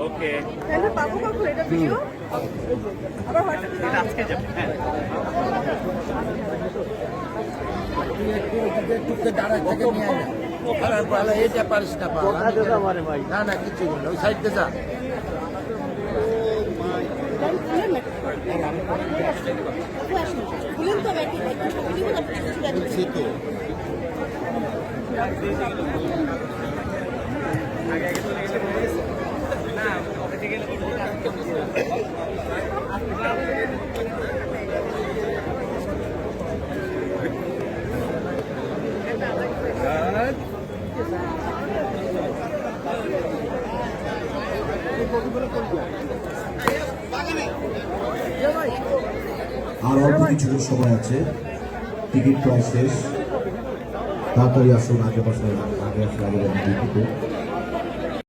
ওকে। তাহলে পাবো কখন? এটা ভিডিও আবার হোয়াটসঅ্যাপে আজকে যাব হ্যাঁ। না না। না ওই সাইড যা তো আর অল্প কিছুদিন সময় আছে। টিকিট প্রায় শেষ। তাড়াতাড়ি আসুন, আগে পাশে, আগে আসলে আমাদের